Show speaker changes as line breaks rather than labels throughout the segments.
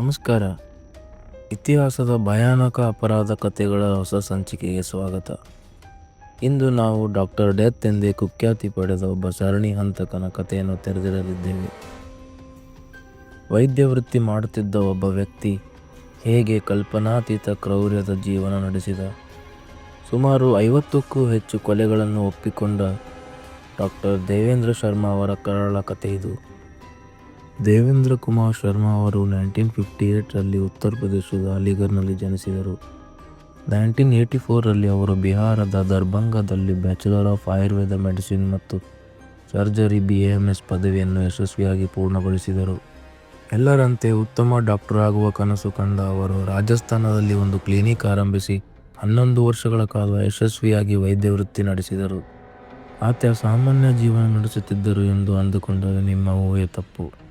ನಮಸ್ಕಾರ. ಇತಿಹಾಸದ ಭಯಾನಕ ಅಪರಾಧ ಕಥೆಗಳ ಹೊಸ ಸಂಚಿಕೆಗೆ ಸ್ವಾಗತ. ಇಂದು ನಾವು ಡಾಕ್ಟರ್ ಡೆತ್ ಎಂದೇ ಕುಖ್ಯಾತಿ ಪಡೆದ ಒಬ್ಬ ಸರಣಿ ಹಂತಕನ ಕಥೆಯನ್ನು ತೆರೆದಿರಲಿದ್ದೇವೆ ವೈದ್ಯ ವೃತ್ತಿ ಮಾಡುತ್ತಿದ್ದ ಒಬ್ಬ ವ್ಯಕ್ತಿ ಹೇಗೆ ಕಲ್ಪನಾತೀತ ಕ್ರೌರ್ಯದ ಜೀವನ ನಡೆಸಿದ. ಸುಮಾರು ಐವತ್ತಕ್ಕೂ ಹೆಚ್ಚು ಕೊಲೆಗಳನ್ನು ಒಪ್ಪಿಕೊಂಡ ಡಾಕ್ಟರ್ ದೇವೇಂದ್ರ ಶರ್ಮಾ ಅವರ ಕರಾಳ ಕಥೆ ಇದು. ದೇವೇಂದ್ರ ಕುಮಾರ್ ಶರ್ಮಾ ಅವರು ನೈನ್ಟೀನ್ ಫಿಫ್ಟಿ ಏಯ್ಟರಲ್ಲಿ ಉತ್ತರ ಪ್ರದೇಶದ ಅಲಿಗರ್ನಲ್ಲಿ ಜನಿಸಿದರು. ನೈನ್ಟೀನ್ ಏಯ್ಟಿ ಫೋರಲ್ಲಿ ಅವರು ಬಿಹಾರದ ದರ್ಭಂಗದಲ್ಲಿ ಬ್ಯಾಚುಲರ್ ಆಫ್ ಆಯುರ್ವೇದ ಮೆಡಿಸಿನ್ ಮತ್ತು ಸರ್ಜರಿ ಬಿ ಎಂ ಎಸ್ ಪದವಿಯನ್ನು ಯಶಸ್ವಿಯಾಗಿ ಪೂರ್ಣಗೊಳಿಸಿದರು. ಎಲ್ಲರಂತೆ ಉತ್ತಮ ಡಾಕ್ಟರ್ ಆಗುವ ಕನಸು ಕಂಡ ಅವರು ರಾಜಸ್ಥಾನದಲ್ಲಿ ಒಂದು ಕ್ಲಿನಿಕ್ ಆರಂಭಿಸಿ ಹನ್ನೊಂದು ವರ್ಷಗಳ ಕಾಲ ಯಶಸ್ವಿಯಾಗಿ ವೈದ್ಯ ವೃತ್ತಿ ನಡೆಸಿದರು. ಆತ ಸಾಮಾನ್ಯ ಜೀವನ ನಡೆಸುತ್ತಿದ್ದರು ಎಂದು ಅಂದುಕೊಂಡರೆ ನಿಮ್ಮ ಊಹೆ ತಪ್ಪು.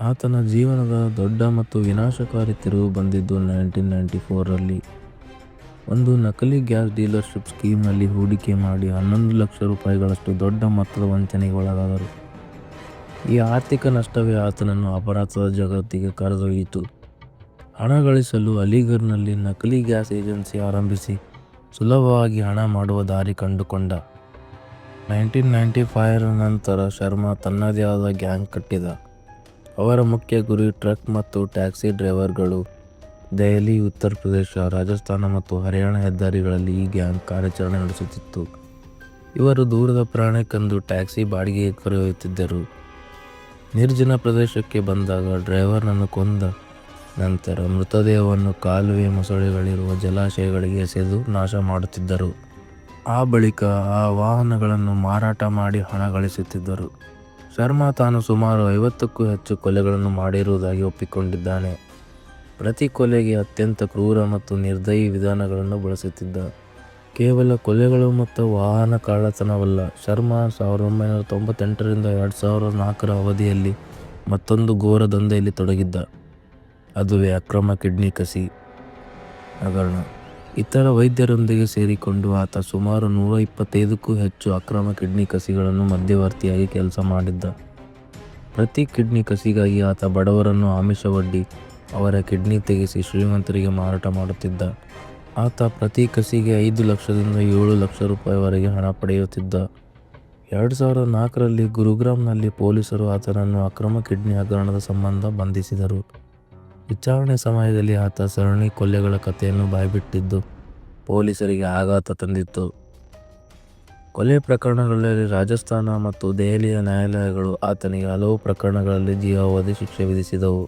ಆತನ ಜೀವನದ ದೊಡ್ಡ ಮತ್ತು ವಿನಾಶಕಾರಿ ತಿರುವು ಬಂದಿದ್ದು ನೈನ್ಟೀನ್ ನೈಂಟಿ ಫೋರಲ್ಲಿ ಒಂದು ನಕಲಿ ಗ್ಯಾಸ್ ಡೀಲರ್ಶಿಪ್ ಸ್ಕೀಮ್ನಲ್ಲಿ ಹೂಡಿಕೆ ಮಾಡಿ ಹನ್ನೊಂದು ಲಕ್ಷ ರೂಪಾಯಿಗಳಷ್ಟು ದೊಡ್ಡ ಮೊತ್ತದ ವಂಚನೆಗೆ ಒಳಗಾದರು. ಈ ಆರ್ಥಿಕ ನಷ್ಟವೇ ಆತನನ್ನು ಅಪರಾಧದ ಜಗತ್ತಿಗೆ ಕರೆದೊಯ್ಯಿತು. ಹಣ ಗಳಿಸಲು ಅಲಿಗರ್ನಲ್ಲಿ ನಕಲಿ ಗ್ಯಾಸ್ ಏಜೆನ್ಸಿ ಆರಂಭಿಸಿ ಸುಲಭವಾಗಿ ಹಣ ಮಾಡುವ ದಾರಿ ಕಂಡುಕೊಂಡ. ನೈನ್ಟೀನ್ ನೈಂಟಿ ಫೈವ್ ನಂತರ ಶರ್ಮಾ ತನ್ನದೇ ಆದ ಗ್ಯಾಂಗ್ ಕಟ್ಟಿದ. ಅವರ ಮುಖ್ಯ ಗುರಿ ಟ್ರಕ್ ಮತ್ತು ಟ್ಯಾಕ್ಸಿ ಡ್ರೈವರ್ಗಳು. ದೆಹಲಿ, ಉತ್ತರ ಪ್ರದೇಶ, ರಾಜಸ್ಥಾನ ಮತ್ತು ಹರಿಯಾಣ ಹೆದ್ದಾರಿಗಳಲ್ಲಿ ಈ ಗ್ಯಾಂಗ್ ಕಾರ್ಯಾಚರಣೆ ನಡೆಸುತ್ತಿತ್ತು. ಇವರು ದೂರದ ಪ್ರಾಣಕ್ಕೆಂದು ಟ್ಯಾಕ್ಸಿ ಬಾಡಿಗೆಗೆ ಕರೆಯುತ್ತಿದ್ದರು ನಿರ್ಜನ ಪ್ರದೇಶಕ್ಕೆ ಬಂದಾಗ ಡ್ರೈವರ್ನನ್ನು ಕೊಂದ ನಂತರ ಮೃತದೇಹವನ್ನು ಕಾಲುವೆ ಮೊಸಳೆಗಳಿರುವ ಜಲಾಶಯಗಳಿಗೆ ಎಸೆದು ನಾಶ ಮಾಡುತ್ತಿದ್ದರು. ಆ ಬಳಿಕ ಆ ವಾಹನಗಳನ್ನು ಮಾರಾಟ ಮಾಡಿ ಹಣ ಗಳಿಸುತ್ತಿದ್ದರು. ಶರ್ಮಾ ತಾನು ಸುಮಾರು ಐವತ್ತಕ್ಕೂ ಹೆಚ್ಚು ಕೊಲೆಗಳನ್ನು ಮಾಡಿರುವುದಾಗಿ ಒಪ್ಪಿಕೊಂಡಿದ್ದಾನೆ. ಪ್ರತಿ ಕೊಲೆಗೆ ಅತ್ಯಂತ ಕ್ರೂರ ಮತ್ತು ನಿರ್ದಯಿ ವಿಧಾನಗಳನ್ನು ಬಳಸುತ್ತಿದ್ದ. ಕೇವಲ ಕೊಲೆಗಳು ಮತ್ತು ವಾಹನ ಕಳ್ಳತನವಲ್ಲ, ಶರ್ಮಾ ಸಾವಿರದ ಒಂಬೈನೂರ ತೊಂಬತ್ತೆಂಟರಿಂದ ಎರಡು ಸಾವಿರದ ನಾಲ್ಕರ ಅವಧಿಯಲ್ಲಿ ಮತ್ತೊಂದು ಘೋರ ದಂಧೆಯಲ್ಲಿ ತೊಡಗಿದ್ದ. ಅದುವೇ ಅಕ್ರಮ ಕಿಡ್ನಿ ಕಸಿ. ಹಗರಣ. ಇತರ ವೈದ್ಯರೊಂದಿಗೆ ಸೇರಿಕೊಂಡು ಆತ ಸುಮಾರು ನೂರ ಇಪ್ಪತ್ತೈದಕ್ಕೂ ಹೆಚ್ಚು ಅಕ್ರಮ ಕಿಡ್ನಿ ಕಸಿಗಳನ್ನು ಮಧ್ಯವರ್ತಿಯಾಗಿ ಕೆಲಸ ಮಾಡಿದ್ದ. ಪ್ರತಿ ಕಿಡ್ನಿ ಕಸಿಗಾಗಿ ಆತ ಬಡವರನ್ನು ಆಮಿಷವೊಡ್ಡಿ ಅವರ ಕಿಡ್ನಿ ತೆಗೆಸಿ ಶ್ರೀಮಂತರಿಗೆ ಮಾರಾಟ ಮಾಡುತ್ತಿದ್ದ. ಆತ ಪ್ರತಿ ಕಸಿಗೆ ಐದು ಲಕ್ಷದಿಂದ ಏಳು ಲಕ್ಷ ರೂಪಾಯಿವರೆಗೆ ಹಣ ಪಡೆಯುತ್ತಿದ್ದ. ಎರಡು ಸಾವಿರದ ನಾಲ್ಕರಲ್ಲಿ ಗುರುಗ್ರಾಮ್ನಲ್ಲಿ ಪೊಲೀಸರು ಆತನನ್ನು ಅಕ್ರಮ ಕಿಡ್ನಿ ಹಗರಣದ ಸಂಬಂಧ ಬಂಧಿಸಿದರು. ವಿಚಾರಣೆ ಸಮಯದಲ್ಲಿ ಆತ ಸರಣಿ ಕೊಲೆಗಳ ಕಥೆಯನ್ನು ಬಾಯ್ಬಿಟ್ಟಿದ್ದು ಪೊಲೀಸರಿಗೆ ಆಘಾತ ತಂದಿತ್ತು. ಕೊಲೆ ಪ್ರಕರಣಗಳಲ್ಲಿ ರಾಜಸ್ಥಾನ ಮತ್ತು ದೆಹಲಿಯ ನ್ಯಾಯಾಲಯಗಳು ಆತನಿಗೆ ಹಲವು ಪ್ರಕರಣಗಳಲ್ಲಿ ಜೀವಾವಧಿ ಶಿಕ್ಷೆ ವಿಧಿಸಿದವು.